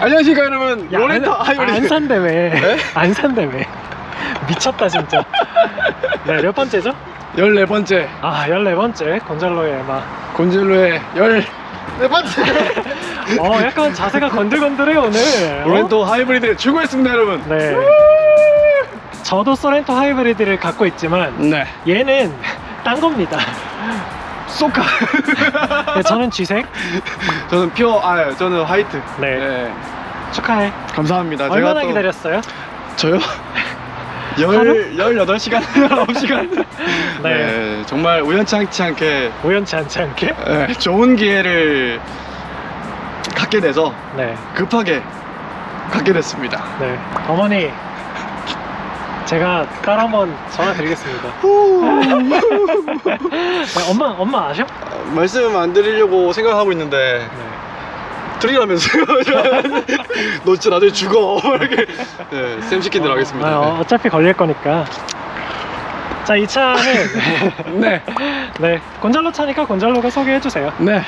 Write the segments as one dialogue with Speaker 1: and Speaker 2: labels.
Speaker 1: 안녕하십니까 여러분
Speaker 2: 야,
Speaker 1: 로렌터
Speaker 2: 안,
Speaker 1: 하이브리드
Speaker 2: 안 산대 왜?
Speaker 1: 에?
Speaker 2: 안 산대 왜? 미쳤다 진짜. 네, 몇 번째죠?
Speaker 1: 14번째
Speaker 2: 아, 14번째 곤잘로의 마.
Speaker 1: 곤젤로의 14번째
Speaker 2: 어, 약간 자세가 건들건들해 오늘. 어?
Speaker 1: 로렌토 하이브리드 출고했습니다 여러분
Speaker 2: 네. 저도 소렌토 하이브리드를 갖고 있지만
Speaker 1: 네
Speaker 2: 얘는 딴 겁니다.
Speaker 1: 소카
Speaker 2: 네, 저는 쥐색.
Speaker 1: 저는 퓨어 아 저는 화이트
Speaker 2: 네. 축하해.
Speaker 1: 감사합니다
Speaker 2: 얼마나
Speaker 1: 또-
Speaker 2: 기다렸어요?
Speaker 1: 저요?
Speaker 2: 하루?
Speaker 1: 18시간 19시간
Speaker 2: 네.
Speaker 1: 네 정말 우연치 않게
Speaker 2: 우연치 않지 않게?
Speaker 1: 네, 좋은 기회를 갖게 돼서
Speaker 2: 네.
Speaker 1: 급하게 갖게 됐습니다
Speaker 2: 네. 어머니. 제가 따로 한번 전화 드리겠습니다. 네, 엄마, 엄마 아셔?
Speaker 1: 말씀 안 드리려고 생각하고 있는데
Speaker 2: 네.
Speaker 1: 드리라면서요 너 진짜 나중에 죽어 이렇게 네, 쌤 시킨 대로 하겠습니다
Speaker 2: 아, 어, 어차피 걸릴 거니까. 자, 이 차는
Speaker 1: 네.
Speaker 2: 네 곤잘로 차니까 곤잘로가 소개해 주세요.
Speaker 1: 네.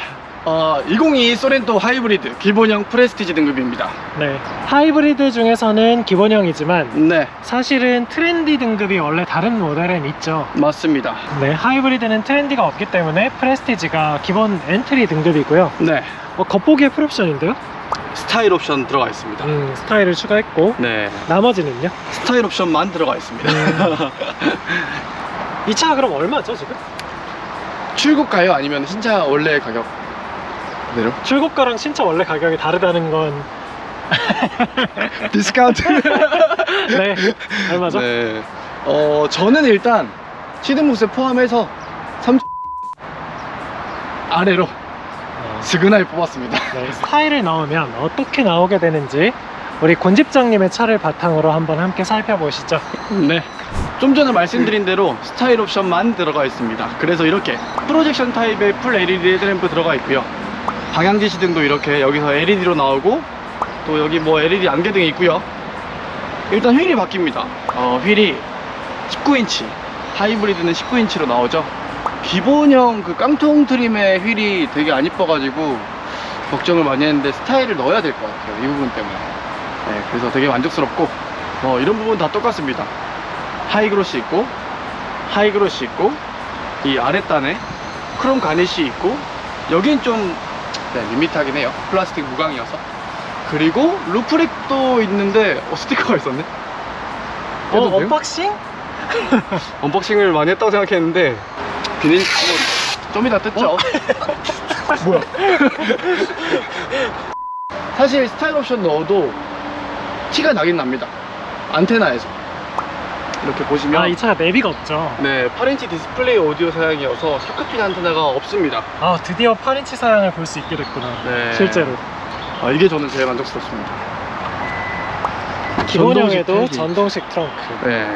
Speaker 1: 어, 202 소렌토 하이브리드 기본형 프레스티지 등급입니다
Speaker 2: 네 하이브리드 중에서는 기본형이지만
Speaker 1: 네
Speaker 2: 사실은 트렌디 등급이 원래 다른 모델엔 있죠.
Speaker 1: 맞습니다
Speaker 2: 네 하이브리드는 트렌디가 없기 때문에 프레스티지가 기본 엔트리 등급이고요.
Speaker 1: 네
Speaker 2: 어, 겉보기에 풀옵션인데요.
Speaker 1: 스타일 옵션 들어가 있습니다
Speaker 2: 음, 스타일을 추가했고
Speaker 1: 네
Speaker 2: 나머지는요?
Speaker 1: 스타일 옵션만 들어가 있습니다
Speaker 2: 이 차가 그럼 얼마죠 지금?
Speaker 1: 출고가요? 아니면 신차 원래 가격 대로?
Speaker 2: 출고가랑 신차 원래 가격이 다르다는 건
Speaker 1: 디스카운트
Speaker 2: 네, 얼마죠?
Speaker 1: 네. 어 저는 일단 시드무스 포함해서 3 아래로
Speaker 2: 어,
Speaker 1: 스그나이 뽑았습니다
Speaker 2: 네, 스타일을 넣으면 어떻게 나오게 되는지 우리 곤집장님의 차를 바탕으로 한번 함께 살펴보시죠.
Speaker 1: 네. 좀 전에 말씀드린 대로 스타일 옵션만 들어가 있습니다. 그래서 이렇게 프로젝션 타입의 풀 LED 헤드램프 들어가 있고요. 방향 지시 등도 이렇게 여기서 LED로 나오고 또 여기 뭐 LED 안개등이 있고요. 일단 휠이 바뀝니다. 어, 휠이 19인치, 하이브리드는 19인치로 나오죠. 기본형 그 깡통 트림의 휠이 되게 안 이뻐가지고 걱정을 많이 했는데 스타일을 넣어야 될 것 같아요. 이 부분 때문에. 네, 그래서 되게 만족스럽고 어, 이런 부분 다 똑같습니다. 하이그로시 있고 하이그로시 있고 이 아랫단에 크롬 가니시 있고 여긴 좀 네, 밋밋하긴 해요. 플라스틱 무광이어서. 그리고 루프렉도 있는데 어, 스티커가 있었네?
Speaker 2: 어,
Speaker 1: 해도 돼요?
Speaker 2: 언박싱?
Speaker 1: 언박싱을 많이 했다고 생각했는데 비닐 한번 좀 이따 뜯죠. 뭐야? 사실 스타일 옵션 넣어도 티가 나긴 납니다. 안테나에서 이렇게 보시면
Speaker 2: 아, 이 차가 내비가 없죠.
Speaker 1: 네, 8인치 디스플레이 오디오 사양이어서 샤크핀 안테나가 없습니다.
Speaker 2: 아, 드디어 8인치 사양을 볼 수 있게 됐구나.
Speaker 1: 네.
Speaker 2: 실제로.
Speaker 1: 아, 이게 저는 제일 만족스럽습니다.
Speaker 2: 기본형에도
Speaker 1: 전동식
Speaker 2: 전동식 트렁크.
Speaker 1: 네.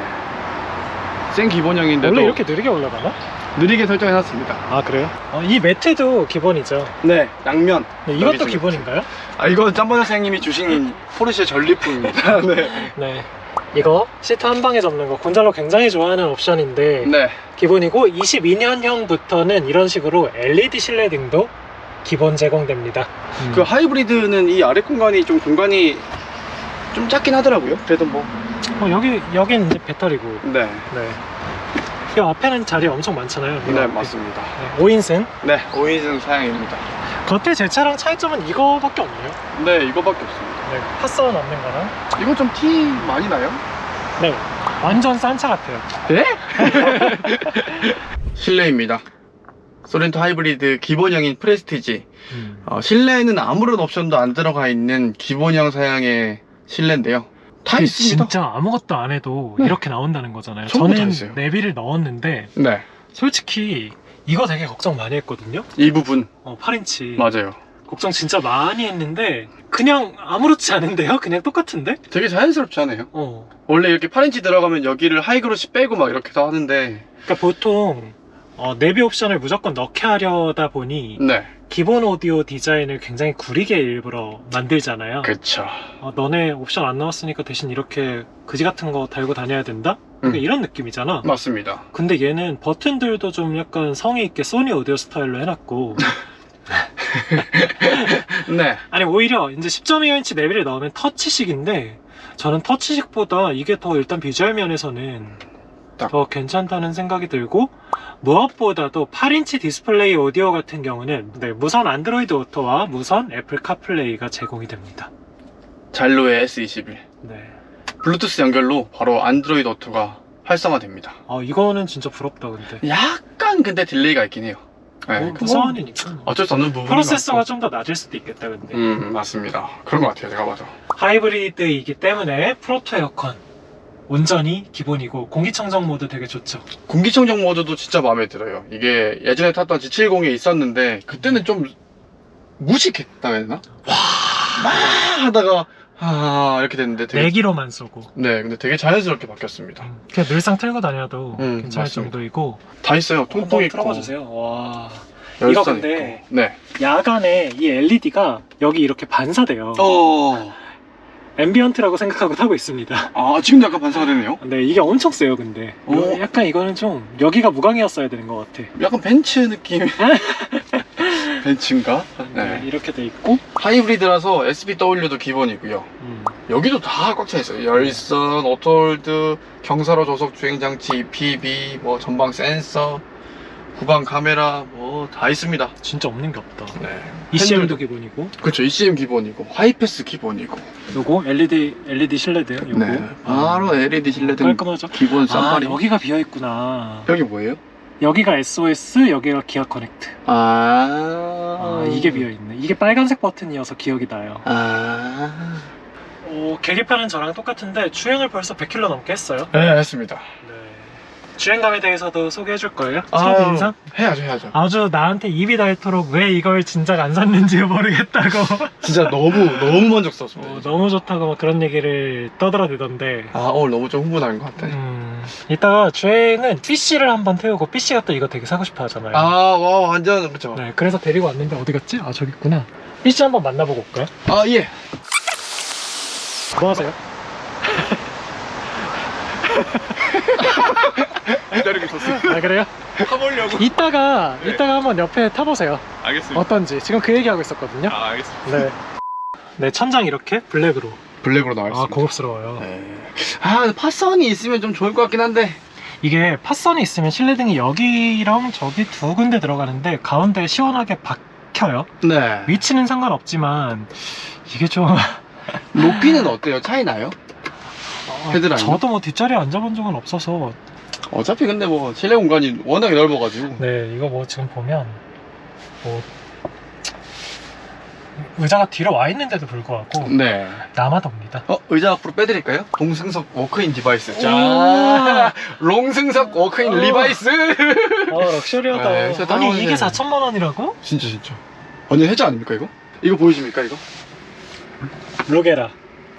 Speaker 1: 센 기본형인데도
Speaker 2: 원래 이렇게 느리게 올라가나?
Speaker 1: 느리게 설정해놨습니다.
Speaker 2: 아, 그래요? 어, 이 매트도 기본이죠.
Speaker 1: 네, 양면.
Speaker 2: 네, 이것도 기본인가요?
Speaker 1: 아, 이건 짬바나 선생님이 주신 포르쉐 전리품입니다. 네.
Speaker 2: 네. 이거 시트 한 방에 접는 거 곤잘로 굉장히 좋아하는 옵션인데
Speaker 1: 네.
Speaker 2: 기본이고 22년형부터는 이런 식으로 LED 실내 등도 기본 제공됩니다.
Speaker 1: 그 하이브리드는 이 아래 공간이 좀 공간이 좀 작긴 하더라고요. 그래도 뭐.
Speaker 2: 어, 여기 여긴 이제 배터리고.
Speaker 1: 네.
Speaker 2: 네. 이 앞에는 자리 엄청 많잖아요.
Speaker 1: 네,
Speaker 2: 앞에.
Speaker 1: 맞습니다.
Speaker 2: 네, 5인승.
Speaker 1: 네, 오이즌 사양입니다.
Speaker 2: 겉에 제 차랑 차이점은 이거밖에 없네요.
Speaker 1: 네, 이거밖에 없습니다.
Speaker 2: 네, 핫사운 없는 거랑.
Speaker 1: 이거 좀 티 많이 나요?
Speaker 2: 네. 완전 싼 차 같아요.
Speaker 1: 네? 실내입니다. 소렌토 하이브리드 기본형인 프레스티지. 어, 실내에는 아무런 옵션도 안 들어가 있는 기본형 사양의 실내인데요. 다 있습니다.
Speaker 2: 진짜 아무것도 안 해도
Speaker 1: 네.
Speaker 2: 이렇게 나온다는 거잖아요.
Speaker 1: 전부 다
Speaker 2: 저는
Speaker 1: 있어요.
Speaker 2: 내비를 넣었는데
Speaker 1: 네.
Speaker 2: 솔직히 이거 되게 걱정 많이 했거든요.
Speaker 1: 이 부분
Speaker 2: 어, 8인치.
Speaker 1: 맞아요.
Speaker 2: 걱정 진짜 많이 했는데 그냥 아무렇지 않은데요? 그냥 똑같은데?
Speaker 1: 되게 자연스럽지 않아요?
Speaker 2: 어.
Speaker 1: 원래 이렇게 8인치 들어가면 여기를 하이그로시 빼고 막 이렇게도 하는데
Speaker 2: 그러니까 보통 어, 내비 옵션을 무조건 넣게 하려다 보니
Speaker 1: 네.
Speaker 2: 기본 오디오 디자인을 굉장히 구리게 일부러 만들잖아요.
Speaker 1: 그쵸.
Speaker 2: 어, 너네 옵션 안 나왔으니까 대신 이렇게 그지 같은 거 달고 다녀야 된다? 그러니까
Speaker 1: 음.
Speaker 2: 이런 느낌이잖아.
Speaker 1: 맞습니다.
Speaker 2: 근데 얘는 버튼들도 좀 약간 성의 있게 소니 오디오 스타일로 해놨고
Speaker 1: 네.
Speaker 2: 아니 오히려 이제 10.25인치 내비를 넣으면 터치식인데 저는 터치식보다 이게 더 일단 비주얼 면에서는
Speaker 1: 딱.
Speaker 2: 더 괜찮다는 생각이 들고 무엇보다도 8인치 디스플레이 오디오 같은 경우는 네, 무선 안드로이드 오토와 무선 애플 카플레이가 제공이 됩니다.
Speaker 1: 잘로의 S21.
Speaker 2: 네.
Speaker 1: 블루투스 연결로 바로 안드로이드 오토가 활성화됩니다.
Speaker 2: 어 이거는 진짜 부럽다 근데.
Speaker 1: 약간 근데 딜레이가 있긴 해요. 네,
Speaker 2: 뭐,
Speaker 1: 그건
Speaker 2: 무선이니까. 뭐.
Speaker 1: 어쩔 수 없는 부분이
Speaker 2: 프로세서가
Speaker 1: 맞고.
Speaker 2: 좀더 낮을 수도 있겠다 근데.
Speaker 1: 음 맞습니다. 그런 것 같아요 제가 봐도.
Speaker 2: 하이브리드이기 때문에 프로토 에어컨 온전히 기본이고 공기청정 모드 되게 좋죠.
Speaker 1: 공기청정 모드도 진짜 마음에 들어요. 이게 예전에 탔던 G70에 있었는데 그때는 좀 무식했다 해야 되나? 막 하다가 아 이렇게 됐는데 되게
Speaker 2: 내기로만 쏘고.
Speaker 1: 네 근데 되게 자연스럽게 바뀌었습니다.
Speaker 2: 음, 그냥 늘상 틀고 다녀도
Speaker 1: 음,
Speaker 2: 괜찮을
Speaker 1: 맞습니다.
Speaker 2: 정도이고
Speaker 1: 다 있어요. 통풍
Speaker 2: 한번
Speaker 1: 있고
Speaker 2: 틀어봐 주세요. 와
Speaker 1: 열선
Speaker 2: 이거 근데-
Speaker 1: 있고. 네.
Speaker 2: 야간에 이 LED가 여기 이렇게 반사돼요.
Speaker 1: 어.
Speaker 2: 앰비언트라고 생각하고 타고 있습니다.
Speaker 1: 아 지금도 약간 반사가 되네요.
Speaker 2: 근데 이게 엄청 세요, 근데.
Speaker 1: 어.
Speaker 2: 약간 이거는 좀 여기가 무광이었어야 되는 것 같아.
Speaker 1: 약간 벤츠 느낌. 벤츠인가?
Speaker 2: 네,
Speaker 1: 네.
Speaker 2: 이렇게 돼 있고.
Speaker 1: 하이브리드라서 SBW도 기본이고요.
Speaker 2: 음,
Speaker 1: 여기도 다 꽉 차 있어요. 열선, 오토홀드, 경사로 조속 주행 장치, PB, 뭐 전방 센서, 후방 카메라 뭐 다 있습니다.
Speaker 2: 진짜 없는 게 없다.
Speaker 1: 네.
Speaker 2: ECM도 기본이고.
Speaker 1: 그렇죠. ECM 기본이고 하이패스 기본이고.
Speaker 2: 요거 LED LED 실내드 요거.
Speaker 1: 네. 바로 LED 실내등
Speaker 2: 깔끔하죠.
Speaker 1: 기본
Speaker 2: 아
Speaker 1: 쌈바리.
Speaker 2: 여기가 비어 있구나.
Speaker 1: 여기 뭐예요?
Speaker 2: 여기가 SOS, 여기가 기아 커넥트.
Speaker 1: 아,
Speaker 2: 아 이게 비어 있네. 이게 빨간색 버튼이어서 기억이 나요.
Speaker 1: 아.
Speaker 2: 어, 계기판은 저랑 똑같은데 주행을 벌써 100km 넘게 했어요.
Speaker 1: 네, 했습니다.
Speaker 2: 네. 주행감에 대해서도 소개해 줄 거예요?
Speaker 1: 아,
Speaker 2: 첫 인상?
Speaker 1: 해야죠, 해야죠.
Speaker 2: 아주 나한테 입이 닳도록 왜 이걸 진작 안 샀는지 모르겠다고
Speaker 1: 진짜 너무 너무 만족스럽습니다.
Speaker 2: 어, 너무 좋다고 막 그런 얘기를 떠들어대던데
Speaker 1: 아 오늘 너무 좀 흥분한 것 같아.
Speaker 2: 음, 이따가 주행은 PC를 한번 태우고 PC가 또 이거 되게 사고 싶어 하잖아요
Speaker 1: 아 와 완전 그렇죠.
Speaker 2: 네, 그래서 데리고 왔는데 어디 갔지? 아 저기 있구나 PC 한번 만나보고 올까요?
Speaker 1: 아 예.
Speaker 2: 뭐 하세요?
Speaker 1: 기다리고 있었어요.
Speaker 2: 아 그래요?
Speaker 1: 타보려고.
Speaker 2: 이따가 이따가 한번 옆에 타보세요
Speaker 1: 알겠습니다.
Speaker 2: 어떤지 지금 그 얘기하고 있었거든요
Speaker 1: 아 알겠습니다.
Speaker 2: 네. 네 천장 이렇게 블랙으로
Speaker 1: 블랙으로 나와
Speaker 2: 아
Speaker 1: 있습니다.
Speaker 2: 고급스러워요
Speaker 1: 네. 아 파선이 있으면 좀 좋을 것 같긴 한데.
Speaker 2: 이게 팟선이 있으면 실내등이 여기랑 저기 두 군데 들어가는데 가운데 시원하게 박혀요
Speaker 1: 네.
Speaker 2: 위치는 상관없지만 이게 좀
Speaker 1: 높이는 어때요? 차이 나요? 헤드라인은?
Speaker 2: 저도 뭐 뒷자리에 앉아본 적은 없어서
Speaker 1: 어차피 근데 뭐 실내 공간이 워낙에 넓어가지고.
Speaker 2: 네 이거 뭐 지금 보면 뭐 의자가 뒤로 와 있는데도 불구하고
Speaker 1: 네.
Speaker 2: 남아덥니다
Speaker 1: 어 의자 앞으로 빼드릴까요? 동승석 워크인 디바이스.
Speaker 2: 오.
Speaker 1: 자, 롱승석 워크인
Speaker 2: 오.
Speaker 1: 리바이스.
Speaker 2: 아 럭셔리하다
Speaker 1: 네, 진짜
Speaker 2: 아니. 이게 4천만 원이라고?
Speaker 1: 진짜 진짜. 완전 해자 아닙니까 이거? 이거 보이십니까 이거?
Speaker 2: 로게라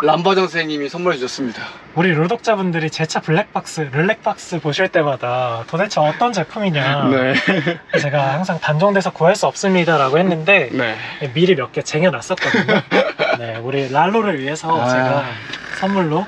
Speaker 1: 람바정 선생님이 선물해 주셨습니다.
Speaker 2: 우리 루독자분들이 제 차 블랙박스, 룰렉박스 보실 때마다 도대체 어떤 제품이냐
Speaker 1: 네.
Speaker 2: 제가 항상 단종돼서 구할 수 없습니다 라고 했는데
Speaker 1: 네.
Speaker 2: 미리 몇 개 쟁여놨었거든요. 네, 우리 랄로를 위해서
Speaker 1: 아.
Speaker 2: 제가 선물로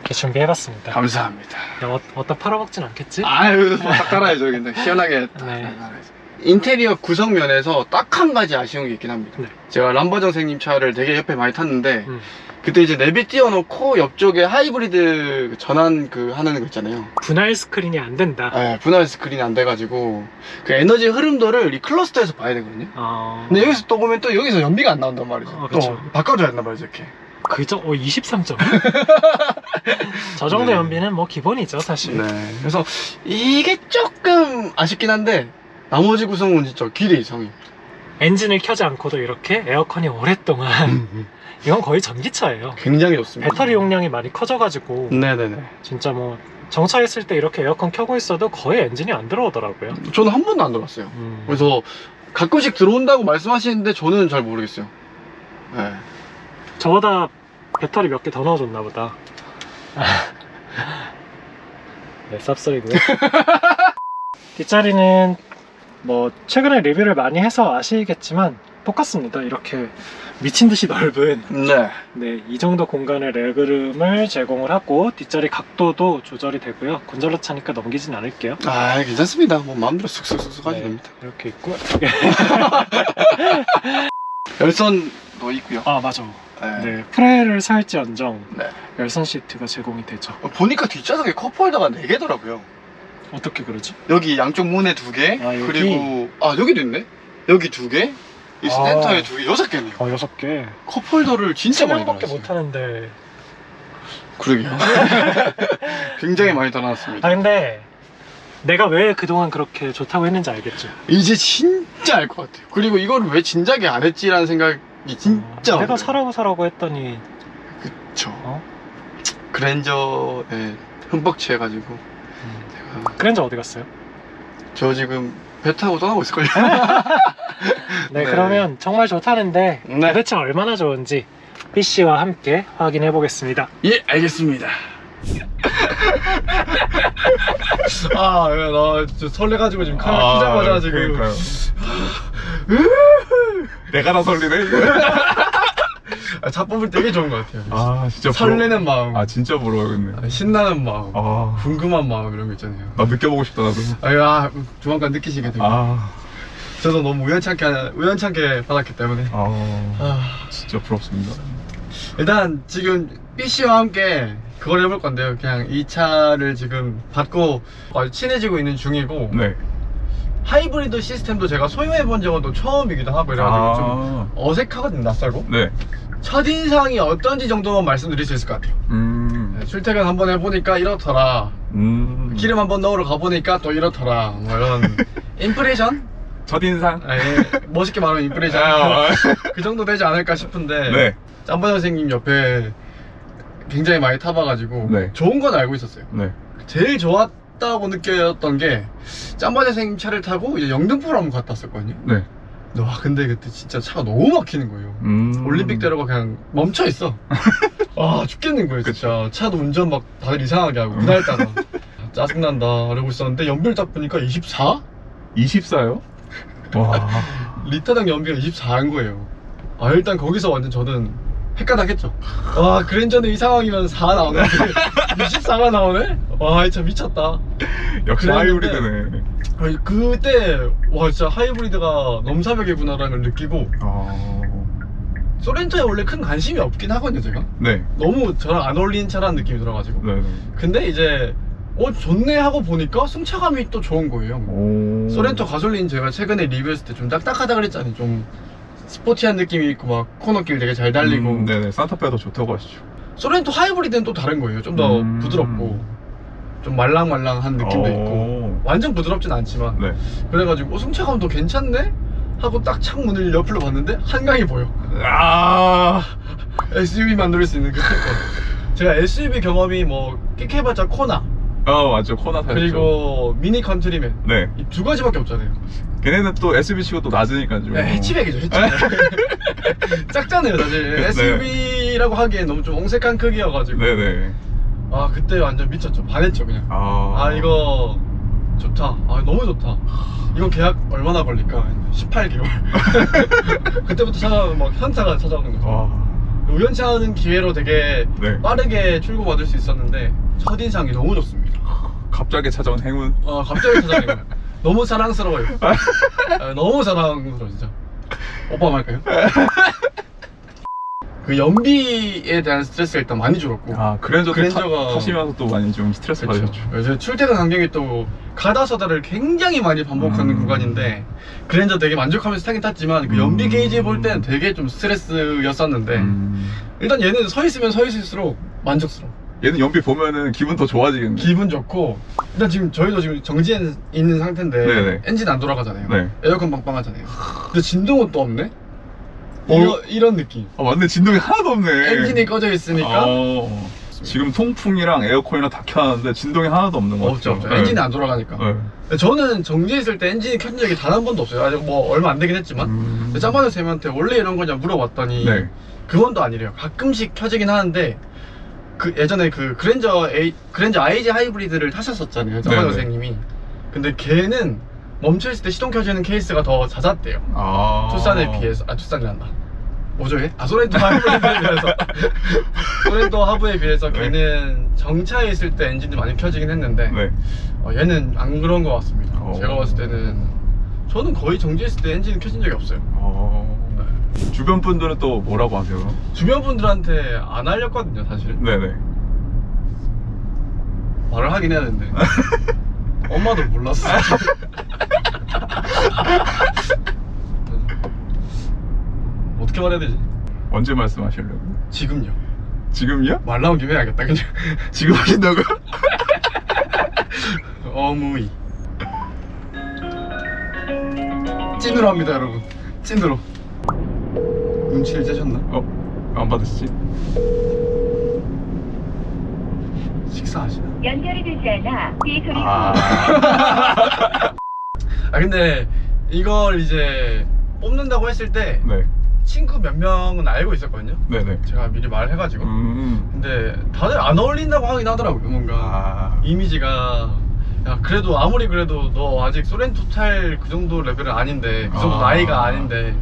Speaker 2: 이렇게 준비해봤습니다.
Speaker 1: 감사합니다.
Speaker 2: 야, 어, 어디다 팔아먹진 않겠지?
Speaker 1: 아유, 딱 따라야죠. 근데 시원하게. 딱
Speaker 2: 네.
Speaker 1: 따라야죠. 인테리어 구성 면에서 딱 한 가지 아쉬운 게 있긴 합니다.
Speaker 2: 네.
Speaker 1: 제가 람바정 선생님 차를 되게 옆에 많이 탔는데
Speaker 2: 음.
Speaker 1: 그때 이제 내비 띄워놓고 옆쪽에 하이브리드 전환 그 하는 거 있잖아요.
Speaker 2: 분할 스크린이 안 된다.
Speaker 1: 네, 분할 스크린이 안 돼가지고 그 에너지 흐름도를 이 클러스터에서 봐야 되거든요.
Speaker 2: 어...
Speaker 1: 근데 여기서 또 보면 또 여기서 연비가 안 나온단 말이죠.
Speaker 2: 어,
Speaker 1: 또
Speaker 2: 그쵸.
Speaker 1: 바꿔줘야 한단 말이죠, 이렇게.
Speaker 2: 그저 어, 23점. 저 정도
Speaker 1: 네.
Speaker 2: 연비는 뭐 기본이죠, 사실.
Speaker 1: 네. 그래서 이게 조금 아쉽긴 한데 나머지 구성은 진짜 기대 이상이에요.
Speaker 2: 엔진을 켜지 않고도 이렇게 에어컨이 오랫동안 이건 거의 전기차예요.
Speaker 1: 굉장히 좋습니다.
Speaker 2: 배터리 용량이 많이 커져가지고
Speaker 1: 네네네.
Speaker 2: 진짜 뭐 정차했을 때 이렇게 에어컨 켜고 있어도 거의 엔진이 안 들어오더라고요.
Speaker 1: 저는 한 번도 안 들어봤어요.
Speaker 2: 음.
Speaker 1: 그래서 가끔씩 들어온다고 말씀하시는데 저는 잘 모르겠어요. 네.
Speaker 2: 저보다 배터리 몇 개 더 넣어줬나 보다. 네, 쌉소리고요. 뒷자리는 뭐 최근에 리뷰를 많이 해서 아시겠지만 똑같습니다. 이렇게 미친 듯이 넓은
Speaker 1: 네.
Speaker 2: 네, 이 정도 공간의 레그룸을 제공을 하고 뒷자리 각도도 조절이 되고요. 곤절로 차니까 넘기진 않을게요.
Speaker 1: 아, 괜찮습니다. 뭐 마음대로 쑥쑥쑥쑥 하셔도
Speaker 2: 네.
Speaker 1: 됩니다.
Speaker 2: 이렇게 있고
Speaker 1: 열선 또 있고요.
Speaker 2: 아 맞아.
Speaker 1: 네.
Speaker 2: 네 프레를 살지언정
Speaker 1: 네.
Speaker 2: 열선 시트가 제공이 되죠.
Speaker 1: 어, 보니까 뒷좌석에 컵홀더가 4개더라고요.
Speaker 2: 어떻게 그러지?
Speaker 1: 여기 양쪽 문에 2개,
Speaker 2: 아, 여기?
Speaker 1: 그리고 아 여기도 있네. 여기 2개, 이
Speaker 2: 아.
Speaker 1: 센터에 2개, 6개네요.
Speaker 2: 어 여섯 개.
Speaker 1: 컵홀더를 진짜 많이
Speaker 2: 명밖에
Speaker 1: 달았어요.
Speaker 2: 못 하는데.
Speaker 1: 그러게요. 굉장히 많이 달아놨습니다.
Speaker 2: 아 근데 내가 왜 그동안 그렇게 좋다고 했는지 알겠죠?
Speaker 1: 이제 진짜 알 것 같아요. 그리고 이거를 왜 진작에 안 했지라는 생각이 진짜
Speaker 2: 어, 내가
Speaker 1: 많아요.
Speaker 2: 사라고 사라고 했더니
Speaker 1: 그쵸.
Speaker 2: 어?
Speaker 1: 그랜저에 흠뻑 취해가지고
Speaker 2: 음.
Speaker 1: 제가
Speaker 2: 그랜저 어디 갔어요?
Speaker 1: 저 지금 배 타고 떠나고 있을걸요.
Speaker 2: 네,
Speaker 1: 네.
Speaker 2: 그러면 정말 좋다는데
Speaker 1: 네.
Speaker 2: 도대체 얼마나 좋은지 PC와 함께 확인해 보겠습니다.
Speaker 1: 예, 알겠습니다. 아, 나 진짜 설레가지고 지금 카메라 키자마자 지금
Speaker 3: 아, 그러니까요. 내가 다 설리네.
Speaker 1: 아, 차 뽑을 때 되게 좋은 것 같아요.
Speaker 3: 아 진짜 부러-
Speaker 1: 설레는 마음,
Speaker 3: 아 진짜 부러워겠네.
Speaker 1: 아, 신나는 마음,
Speaker 3: 아,
Speaker 1: 궁금한 마음 이런 거 있잖아요.
Speaker 3: 나 느껴보고 싶다 나도.
Speaker 1: 아유, 아, 조만간 느끼시게 됩니다.
Speaker 3: 아,
Speaker 1: 저도 너무 우연찮게 우연찮게 받았기 때문에.
Speaker 3: 아,
Speaker 1: 아,
Speaker 3: 진짜 부럽습니다.
Speaker 1: 일단 지금 BC와 함께 그걸 해볼 건데요. 그냥 이 차를 지금 받고 아주 친해지고 있는 중이고
Speaker 3: 네.
Speaker 1: 하이브리드 시스템도 제가 소유해본 적은 또 처음이기도 하고 이래가지고 좀
Speaker 3: 아,
Speaker 1: 어색하거든요, 낯설고.
Speaker 3: 네.
Speaker 1: 첫인상이 어떤지 정도만 말씀드릴 수 있을 것 같아요.
Speaker 3: 음,
Speaker 1: 네, 출퇴근 한번 해보니까 이렇더라.
Speaker 3: 음.
Speaker 1: 기름 한번 넣으러 가보니까 또 이렇더라. 뭐 이런 임프레션?
Speaker 3: 첫인상.
Speaker 1: 아, 예, 멋있게 말하면 임프레션.
Speaker 3: 아, 아.
Speaker 1: 그 정도 되지 않을까 싶은데.
Speaker 3: 네.
Speaker 1: 짬바 선생님 옆에 굉장히 많이 타봐가지고
Speaker 3: 네.
Speaker 1: 좋은 건 알고 있었어요.
Speaker 3: 네.
Speaker 1: 제일 좋았다고 느꼈던 게 짬바 선생님 차를 타고 이제 영등포로 한번 갔다 왔었거든요.
Speaker 3: 네.
Speaker 1: 와 근데 그때 진짜 차가 너무 막히는 거예요.
Speaker 3: 음.
Speaker 1: 올림픽대로가 그냥 멈춰 있어. 아 죽겠는 거예요 진짜. 차도 운전 막 다들 이상하게 하고 그날따라 짜증난다 이러고 있었는데 연비를 딱 보니까 24?
Speaker 3: 24요? 와.
Speaker 1: 리터당 연비가 24인 거예요. 아 일단 거기서 완전 저는 헷가닥했죠. 와 그랜저는 이 상황이면 4 나오네. 24가 나오네? 와 진짜 미쳤다.
Speaker 3: 역시
Speaker 1: 그랬는데-
Speaker 3: 하이브리드네.
Speaker 1: 아니, 그때 와 진짜 하이브리드가 넘사벽이구나라는 걸 느끼고
Speaker 3: 아.
Speaker 1: 소렌토에 원래 큰 관심이 없긴 하거든요 제가.
Speaker 3: 네.
Speaker 1: 너무 저랑 안 어울리는 차라는 느낌이 들어가지고.
Speaker 3: 네. 네.
Speaker 1: 근데 이제 어 좋네 하고 보니까 승차감이 또 좋은 거예요.
Speaker 3: 오.
Speaker 1: 소렌토 가솔린 제가 최근에 리뷰했을 때 좀 딱딱하다 그랬잖아요. 좀 스포티한 느낌이 있고 막 코너길 되게 잘 달리고.
Speaker 3: 음, 네네. 산타페가 더 좋다고 하시죠.
Speaker 1: 소렌토 하이브리드는 또 다른 거예요. 좀 더
Speaker 3: 음.
Speaker 1: 부드럽고 좀 말랑말랑한 느낌도 있고
Speaker 3: 오.
Speaker 1: 완전 부드럽진 않지만
Speaker 3: 네.
Speaker 1: 그래가지고 어, 승차감도 괜찮네 하고 딱 창문을 옆으로 봤는데 한강이 보여.
Speaker 3: 아.
Speaker 1: SUV만 누릴 수 있는 그. 제가 SUV 경험이 뭐 끽해봤자 코나
Speaker 3: 어, 맞죠. 코나 타죠.
Speaker 1: 그리고 미니 컨트리맨
Speaker 3: 네.
Speaker 1: 이 두 가지밖에 없잖아요.
Speaker 3: 걔네는 또 SUV 치고 또 낮으니까 좀.
Speaker 1: 네, 해치백이죠, 해치백. 작잖아요, 사실.
Speaker 3: 네.
Speaker 1: SUV라고 하기엔 너무 좀 옹색한 크기여가지고.
Speaker 3: 네네.
Speaker 1: 아, 그때 완전 미쳤죠. 반했죠, 그냥.
Speaker 3: 아.
Speaker 1: 아, 이거 좋다. 아, 너무 좋다. 이건 계약 얼마나 걸릴까? 18개월. 그때부터 찾아오면 막 현타가 찾아오는 거죠.
Speaker 3: 와.
Speaker 1: 우연치 않은 기회로 되게
Speaker 3: 네.
Speaker 1: 빠르게 출고받을 수 있었는데, 첫인상이 너무 좋습니다.
Speaker 3: 갑자기 찾아온 행운.
Speaker 1: 아, 갑자기 찾아오는 거예요. 너무 사랑스러워요. 아, 너무 사랑스러워, 진짜. 오빠 말까요? 그 연비에 대한 스트레스가 일단 많이 줄었고.
Speaker 3: 아, 그랜저 또
Speaker 1: 그랜저가-
Speaker 3: 타, 타시면서 또 많이 좀 스트레스. 받으셨죠.
Speaker 1: 그래서 출퇴근 환경이 또 가다서다를 굉장히 많이 반복하는
Speaker 3: 음.
Speaker 1: 구간인데 그랜저 되게 만족하면서 타긴 탔지만 그 연비
Speaker 3: 음.
Speaker 1: 게이지 볼 때는 되게 좀 스트레스였었는데
Speaker 3: 음.
Speaker 1: 일단 얘는 서 있으면 서 있을수록 만족스러워.
Speaker 3: 얘는 연비 보면은 기분 더 좋아지겠네.
Speaker 1: 기분 좋고 일단 지금 저희도 지금 정지에 있는 상태인데
Speaker 3: 네네.
Speaker 1: 엔진 안 돌아가잖아요.
Speaker 3: 네.
Speaker 1: 에어컨 빵빵하잖아요. 근데 진동은 또 없네.
Speaker 3: 어?
Speaker 1: 이런, 이런 느낌.
Speaker 3: 아, 맞네. 진동이 하나도 없네.
Speaker 1: 엔진이 꺼져 있으니까
Speaker 3: 어. 지금 통풍이랑 에어컨이랑 다 켜놨는데 진동이 하나도 없는 것
Speaker 1: 없죠.
Speaker 3: 같아요.
Speaker 1: 없죠.
Speaker 3: 네.
Speaker 1: 엔진이 안 돌아가니까.
Speaker 3: 네.
Speaker 1: 저는 정지에 있을 때 엔진이 켜진 적이 단 한 번도 없어요. 아직 뭐 얼마 안 되긴 했지만.
Speaker 3: 음.
Speaker 1: 짬바늘 쌤한테 원래 이런 거냐 물어봤더니
Speaker 3: 네.
Speaker 1: 그건 또 아니래요. 가끔씩 켜지긴 하는데 그 예전에 그 그랜저 A, 그랜저 IG 하이브리드를 타셨었잖아요.
Speaker 3: 네네.
Speaker 1: 선생님이. 근데 걔는 멈춰 있을 때 시동 켜지는 케이스가 더 잦았대요.
Speaker 3: 아.
Speaker 1: 투싼에 비해서 아 투싼이란다. 뭐죠 얘? 아 소렌토 하이브리드에 비해서 소렌토 하브에 비해서
Speaker 3: 네.
Speaker 1: 걔는 정차에 있을 때 엔진이 많이 켜지긴 했는데
Speaker 3: 네.
Speaker 1: 어, 얘는 안 그런 것 같습니다.
Speaker 3: 어.
Speaker 1: 제가 봤을 때는 저는 거의 정지했을 때 엔진이 켜진 적이 없어요.
Speaker 3: 어. 주변 분들은 또 뭐라고 하세요?
Speaker 1: 주변 분들한테 안 알렸거든요, 사실.
Speaker 3: 네네.
Speaker 1: 말을 하긴 해야 되는데. 엄마도 몰랐어. 어떻게 말해야 되지?
Speaker 3: 언제 말씀하시려고?
Speaker 1: 지금요.
Speaker 3: 지금요?
Speaker 1: 말 나온 김에 해야겠다, 그냥.
Speaker 3: 지금 하신다고요?
Speaker 1: 어무이. 찐으로 합니다, 여러분. 찐으로. 눈치를 채셨나?
Speaker 3: 어? 안 받으시지?
Speaker 1: 식사하시나?
Speaker 4: 연결이 되지 않아 이 소리
Speaker 3: 아.
Speaker 1: 아 근데 이걸 이제 뽑는다고 했을 때
Speaker 3: 네.
Speaker 1: 친구 몇 명은 알고 있었거든요.
Speaker 3: 네네.
Speaker 1: 제가 미리 말해가지고.
Speaker 3: 음.
Speaker 1: 근데 다들 안 어울린다고 하긴 하더라고요. 뭔가
Speaker 3: 아.
Speaker 1: 이미지가 야 그래도 아무리 그래도 너 아직 소렌토 탈 그 정도 레벨은 아닌데 그 정도
Speaker 3: 아.
Speaker 1: 나이가 아닌데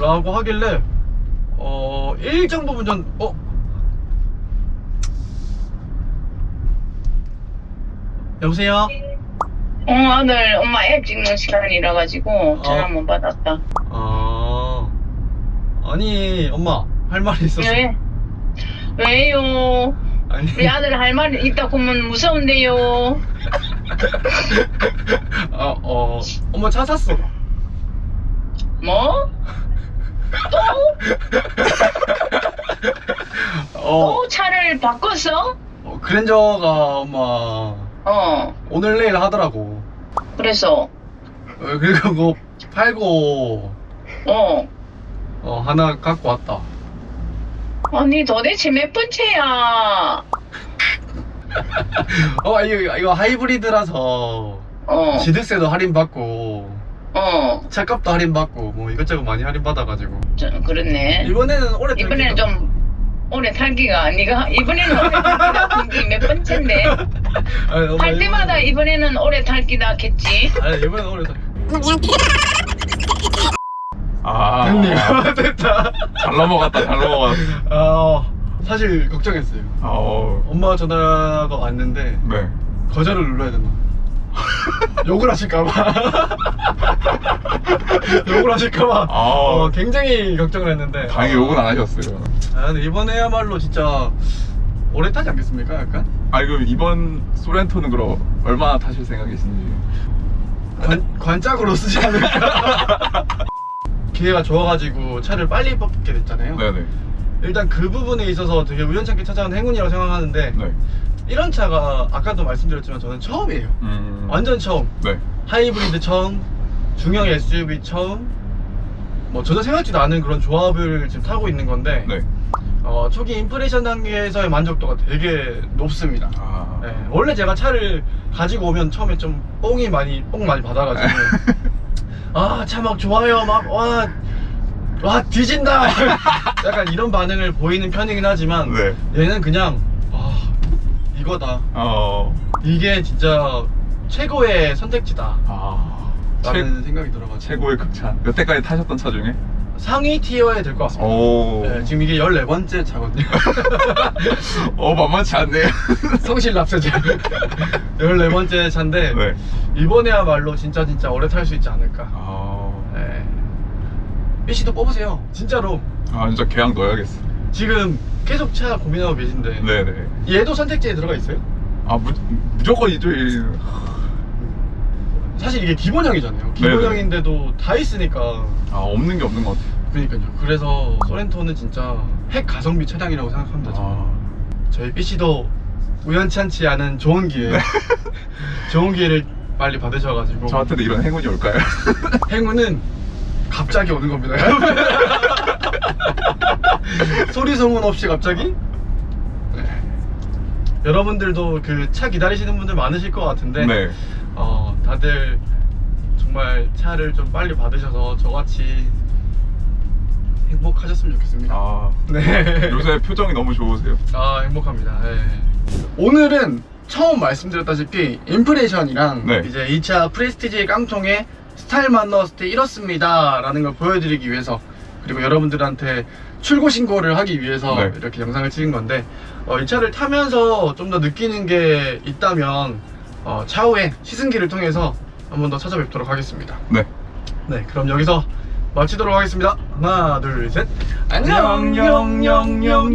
Speaker 1: 라고 하길래 어 일정 부분 전 어? 여보세요?
Speaker 5: 어, 오늘 엄마 앱 찍는 시간이라 가지고 전화
Speaker 1: 어.
Speaker 5: 못 받았다.
Speaker 1: 아 아니 엄마 할 말이 있었어
Speaker 5: 왜? 왜요?
Speaker 1: 아니
Speaker 5: 우리 아들 할 말 있다고 하면 무서운데요.
Speaker 1: 어, 어 엄마 차 샀어
Speaker 5: 뭐?
Speaker 1: 어,
Speaker 5: 또 차를 바꿨어?
Speaker 1: 어, 그랜저가 엄마
Speaker 5: 어.
Speaker 1: 오늘 내일 하더라고
Speaker 5: 그래서
Speaker 1: 어, 그리고 그거 팔고
Speaker 5: 어.
Speaker 1: 어, 하나 갖고 왔다
Speaker 5: 아니 도대체 몇 번째야?
Speaker 1: 어 이거, 이거 하이브리드라서
Speaker 5: 어.
Speaker 1: 취득세도 할인 받고
Speaker 5: 어.
Speaker 1: 차값도 할인받고 뭐 이것저것 많이 할인받아가지고
Speaker 5: 좀 그렇네.
Speaker 1: 이번에는 올해
Speaker 5: 이번에는 좀 오래 탈기가 네가 이번에는 오래 탈기 몇 번째인데
Speaker 1: 아니, 엄마,
Speaker 5: 할 때마다 이번에는- 오래 탈기다 겠지.
Speaker 1: 아니 이번에는 올해 살
Speaker 3: 아.
Speaker 1: 형님 됐다
Speaker 3: 잘 넘어갔다, 잘 넘어갔다.
Speaker 1: 아 사실 걱정했어요
Speaker 3: 아, 어.
Speaker 1: 엄마 전화가 왔는데
Speaker 3: 네.
Speaker 1: 거절을 눌러야 되나 욕을 하실까봐 욕을 하실까봐
Speaker 3: 아.
Speaker 1: 어, 굉장히 걱정을 했는데
Speaker 3: 다행히 욕은 안 하셨어요.
Speaker 1: 아 근데 이번에야말로 진짜 오래 타지 않겠습니까 약간
Speaker 3: 아니, 그럼 이번 소렌토는 그럼 얼마나 타실 생각이신지.
Speaker 1: 관, 관짝으로 쓰지 않을까 기회가 좋아가지고 차를 빨리 뽑게 됐잖아요
Speaker 3: 네네.
Speaker 1: 일단 그 부분에 있어서 되게 우연찮게 찾아온 행운이라고 생각하는데
Speaker 3: 네.
Speaker 1: 이런 차가 아까도 말씀드렸지만 저는 처음이에요
Speaker 3: 음.
Speaker 1: 완전 처음
Speaker 3: 네.
Speaker 1: 하이브리드 처음 중형 SUV 처음 뭐 전혀 생각지도 않은 그런 조합을 지금 타고 있는 건데
Speaker 3: 네.
Speaker 1: 어, 초기 인프레이션 단계에서의 만족도가 되게 높습니다
Speaker 3: 아.
Speaker 1: 네, 원래 제가 차를 가지고 오면 처음에 좀 뽕이 많이 뽕 많이 받아가지고 아 차 막 좋아요 막와 와 뒤진다 약간 이런 반응을 보이는 편이긴 하지만
Speaker 3: 네.
Speaker 1: 얘는 그냥 아 이거다
Speaker 3: 어.
Speaker 1: 이게 진짜 최고의 선택지다
Speaker 3: 아.
Speaker 1: 라는 생각이 들어가지고
Speaker 3: 최고의 극차. 여태까지 타셨던 차 중에?
Speaker 1: 상위 티어에 될것 같습니다
Speaker 3: 오.
Speaker 1: 네, 지금 이게 14번째 차거든요
Speaker 3: 어, 만만치 않네요.
Speaker 1: 성실 납세자 14번째 차인데
Speaker 3: 네.
Speaker 1: 이번에야말로 진짜 진짜 오래 탈 수 있지 않을까
Speaker 3: 아.
Speaker 1: 네. B씨도 뽑으세요 진짜로
Speaker 3: 아, 진짜 계약 넣어야겠어.
Speaker 1: 지금 계속 차 고민하고 계신데
Speaker 3: 네네.
Speaker 1: 얘도 선택지에 들어가 있어요?
Speaker 3: 아, 무, 무조건 이죠. 이-
Speaker 1: 사실 이게 기본형이잖아요 기본형인데도 다 있으니까
Speaker 3: 아, 없는 게 없는 것 같아요.
Speaker 1: 그러니까요 그래서 소렌토는 진짜 핵 가성비 차량이라고 생각합니다 저는.
Speaker 3: 아.
Speaker 1: 저희 B씨도 우연찮지 않은 좋은 기회 좋은 기회를 빨리 받으셔가지고
Speaker 3: 저한테도 이런 행운이 올까요?
Speaker 1: 행운은 갑자기 오는 겁니다 소리 소문 없이 갑자기 네. 여러분들도 그 차 기다리시는 분들 많으실 것 같은데
Speaker 3: 네.
Speaker 1: 어, 다들 정말 차를 좀 빨리 받으셔서 저같이 행복하셨으면 좋겠습니다
Speaker 3: 아.
Speaker 1: 네.
Speaker 3: 요새 표정이 너무 좋으세요.
Speaker 1: 아 행복합니다. 네. 오늘은 처음 말씀드렸다시피 인프레이션이랑
Speaker 3: 네.
Speaker 1: 이제 2차 프레스티지 깡통의 스타일 만너스 때 이렇습니다 라는 걸 보여드리기 위해서 그리고 여러분들한테 출고 신고를 하기 위해서
Speaker 3: 네.
Speaker 1: 이렇게 영상을 찍은 건데 어, 이 차를 타면서 좀 더 느끼는 게 있다면 어, 차후에 시승기를 통해서 한 번 더 찾아뵙도록 하겠습니다.
Speaker 3: 네.
Speaker 1: 네, 그럼 여기서 마치도록 하겠습니다. 하나, 둘, 셋.
Speaker 3: 안녕, 영, 영, 영.